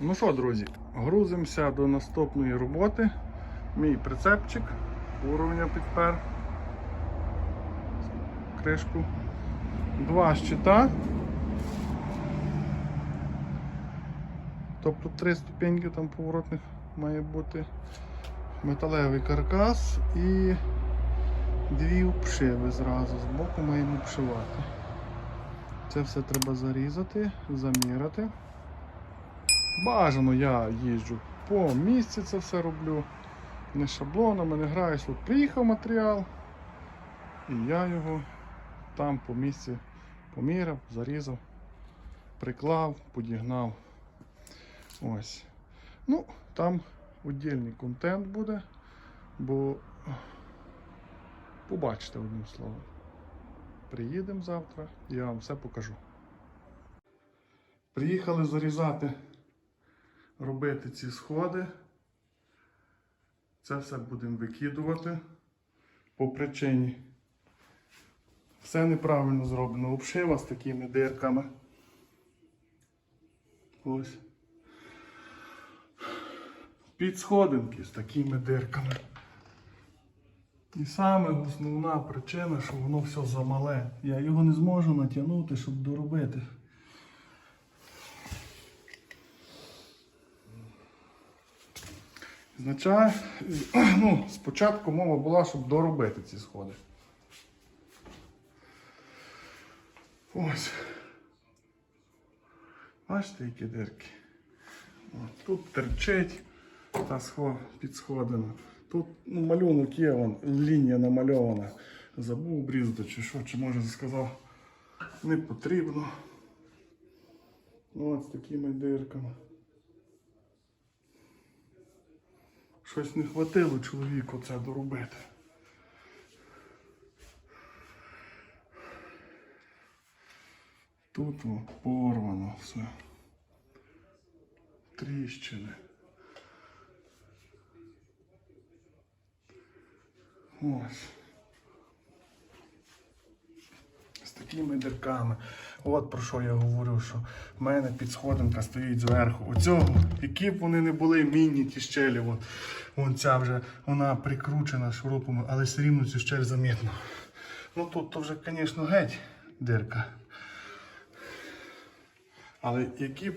Ну що, друзі, грузимося до наступної роботи. Мій прицепчик уровня підпер. Кришку. Два щита. Тобто три ступеньки там поворотних має бути. Металевий каркас і дві обшиви зразу. Збоку маємо обшивати. Це все треба зарізати, заміряти. Бажано я їжджу по місці це все роблю. Не шаблонами, не граюсь. От приїхав матеріал, і я його там по місці поміряв, зарізав, приклав, подігнав. Ось. Ну, там віддільний контент буде, бо побачите одним словом. Приїдемо завтра, я вам все покажу. Приїхали зарізати, робити ці сходи. Це все будемо викидувати по причині. Все неправильно зроблено. Обшива з такими дирками. Ось. Підсходинки з такими дирками. І саме основна причина, що воно все замале. Я його не зможу натягнути, щоб доробити. Означає, ну, спочатку мова була, щоб доробити ці сходи. Ось. Бачите, які дирки. От, тут терчить та схо, підсходина. Тут ну, малюнок є, вон, лінія намальована. Забув обрізати чи що, чи може сказав, не потрібно. Ну, з такими дирками. Щось не хватило чоловіку це доробити. Тут о, порвано все. Тріщини. Ось. З такими дирками. От про що я говорю, що в мене підсходинка стоїть зверху. Оцього, які б вони не були міні ті щелі, от, вон ця вже вона прикручена шурупами, але все рівно цю щель замітно. Ну тут то вже, звісно, геть дирка. Але які б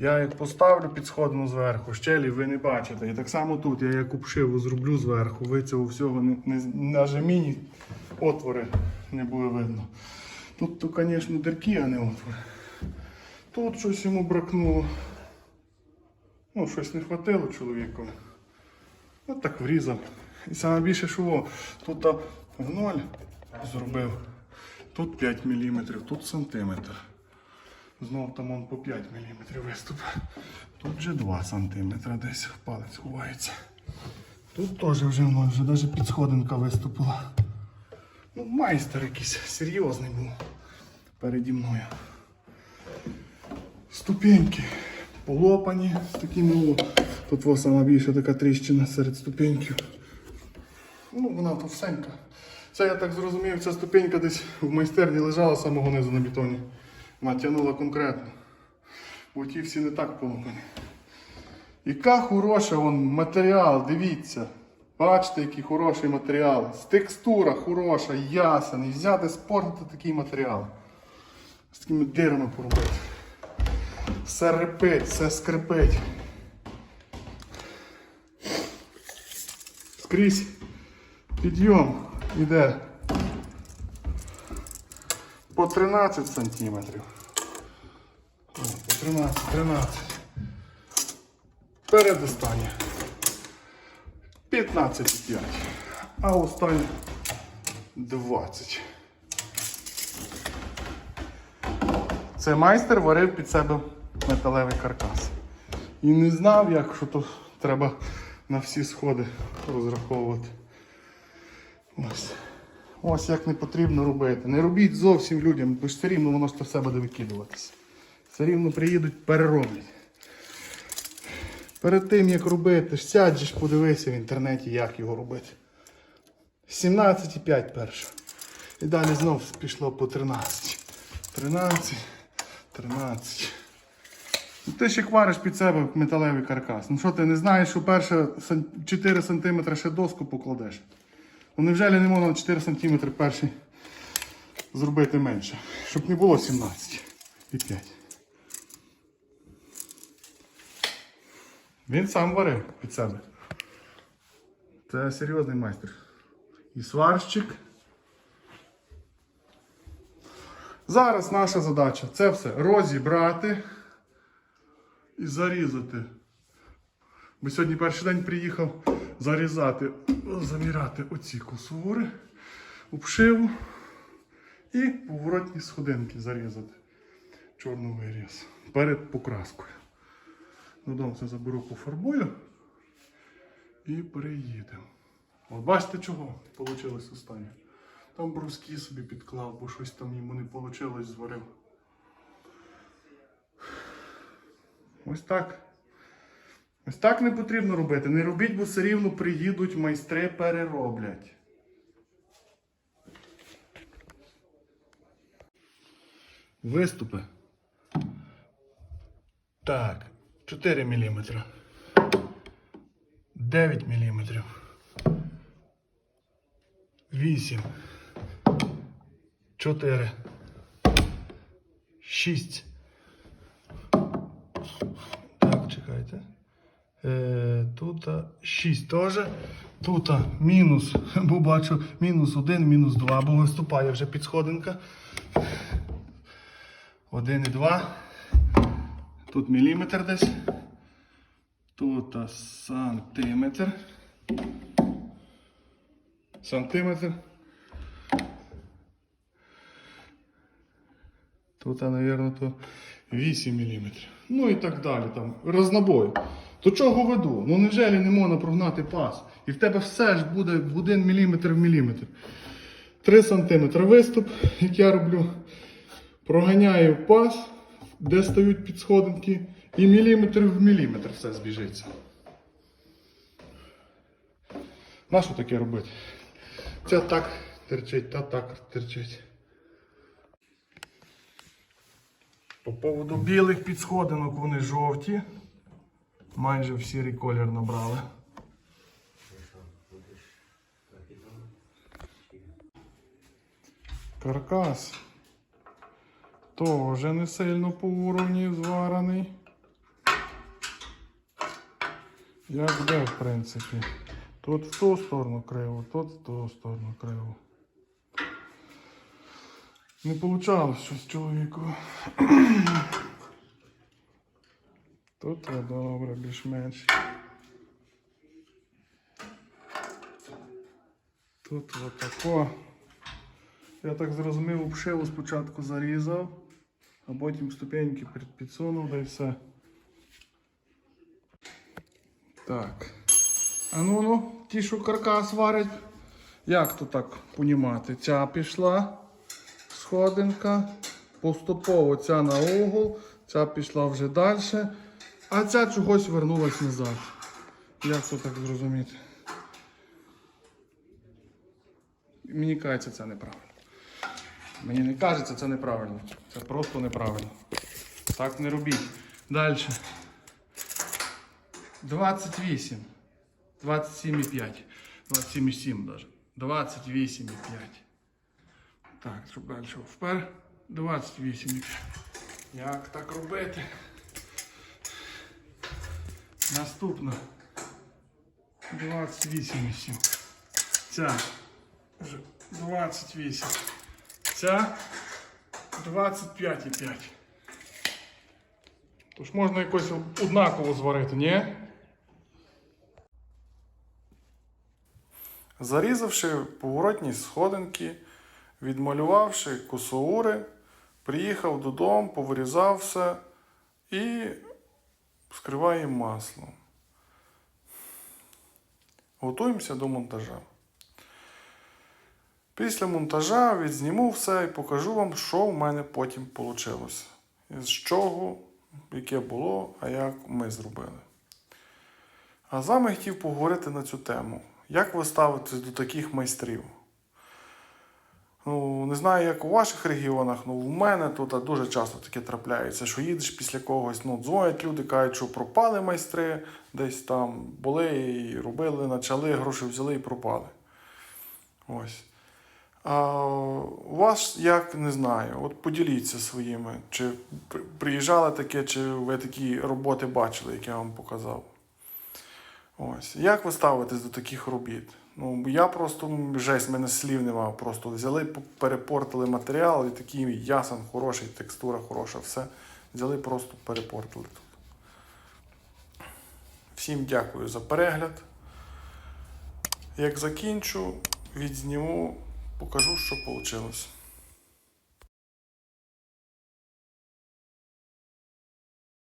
я як поставлю підсходну зверху, щелі ви не бачите. І так само тут я як обшиву зроблю зверху, ви цього всього не, не, навіть міні отвори не буде видно. Тут, то, звісно, дирки, а не отвори. Тут щось йому бракнуло. Ну, щось не хватило чоловіку. От так врізав. І саме більше, що тут в ноль зробив. Тут 5 мм, тут сантиметр. Знову там он по 5 мм виступ. Тут вже 2 см десь палець ховається. Тут теж вже в ноль, вже навіть підсходинка виступила. Ну, майстер якийсь серйозний був переді мною. Ступеньки полопані з такими. о, Тут ось сама більша така тріщина серед ступеньків. Ну, вона товстенька. Це я так зрозумів, ця ступенька десь в майстерні лежала з самого низу на бетоні. Вона тягнула конкретно. Бо ті всі не так полопані. Яка хороша вон, матеріал, дивіться. Бачите, який хороший матеріал. Текстура хороша, ясен. І взяти спортити такий матеріал. З такими дирами поробити. Все репить, все скрипить. Скрізь підйом іде по 13 сантиметрів. О, По 13, 13. Передостання. 15,5. А останнє 20. Це майстер варив під себе металевий каркас. І не знав, як що то треба на всі сходи розраховувати. Ось. Ось як не потрібно робити. Не робіть зовсім людям, бо ж все рівно воно ж все буде викидуватися. Все рівно приїдуть, перероблять. Перед тим як робити, ж сядь подивися в інтернеті, як його робити. 17,5 перше. І далі знов пішло по 13. 13, 13. Ну, Ти ще квариш під себе металевий каркас. Ну що ти не знаєш, що перше 4 см ще доску покладеш? Ну невже не можна на 4 см перший зробити менше, щоб не було 17 і 5. Він сам варив під себе. Це серйозний майстер. І сварщик. Зараз наша задача це все розібрати і зарізати. Бо сьогодні перший день приїхав зарізати, заміряти оці косури, обшиву і поворотні сходинки зарізати. Чорний виріз. Перед покраскою. Додому це заберу пофарбую і переїдемо. От бачите чого вийшло останнє. Там бруски собі підклав, бо щось там йому не вийшло, зварив. Ось так. Ось так не потрібно робити. Не робіть, бо все рівно приїдуть майстри перероблять. Виступи. Так, 4 мм. 9 мм. 8. 4. 6. Так, чекайте. Е, тут 6 теж. Тут мінус, бо бачу, мінус 1, мінус 2, бо виступає вже підсходинка. 1 і 2. Тут міліметр десь. Тут сантиметр. Сантиметр. Тут, мабуть, то 8 мм. Ну і так далі. там, Рознобой. До чого веду? Ну невже не можна прогнати пас? І в тебе все ж буде в 1 мм в міліметр. 3 см виступ, як я роблю. Проганяю пас, де стають підсходинки, і міліметр в міліметр все збіжиться. На що таке робити? Це так терчить, та так терчить. По поводу білих підсходинок вони жовті. Майже в сірий колір набрали. Каркас теж не сильно по уровні зварений. Як де, в принципі. Тут в ту сторону криво, тут в ту сторону криво. Не вийшло щось чоловіку. Тут добре, більш-менш. Тут отако. Я так зрозумів, обшиву спочатку зарізав, а потім ступеньки під- підсунув, да і все. Так. А ну ну, ті, що каркас варять. Як то так понімати? Ця пішла сходинка, поступово ця на угол, ця пішла вже далі, а ця чогось вернулась назад. Як це так зрозуміти? Мені кажеться, це неправильно. Мені не кажеться, це неправильно. Це просто неправильно. Так не робіть. Далі. 28. 27,5. 27,7 навіть. 28,5. Так, щоб далі впер. 28,5. Як так робити? Наступно. 28,7. Ця. 28. Ця 25,5. Тож можна якось однаково зварити, ні? Зарізавши поворотні сходинки, відмалювавши косоури, приїхав додому, повирізав все і скриваємо маслом. Готуємося до монтажа. Після монтажа відзніму все і покажу вам, що в мене потім вийшло. З чого, яке було, а як ми зробили. А з вами хотів поговорити на цю тему. Як ви ставитесь до таких майстрів? Ну, не знаю, як у ваших регіонах, ну в мене тут дуже часто таке трапляється, що їдеш після когось, ну, дзвонять люди, кажуть, що пропали майстри, десь там були і робили, почали, гроші взяли і пропали. Ось. А у вас як не знаю, от поділіться своїми. Чи приїжджали таке, чи ви такі роботи бачили, які я вам показав. Ось. Як ви ставитесь до таких робіт? Ну, я просто жесть, мене слів нема. Просто взяли, перепортили матеріал, і такий ясен, хороший, текстура хороша, все. Взяли, просто перепортили тут. Всім дякую за перегляд. Як закінчу, відзніму, покажу, що вийшло.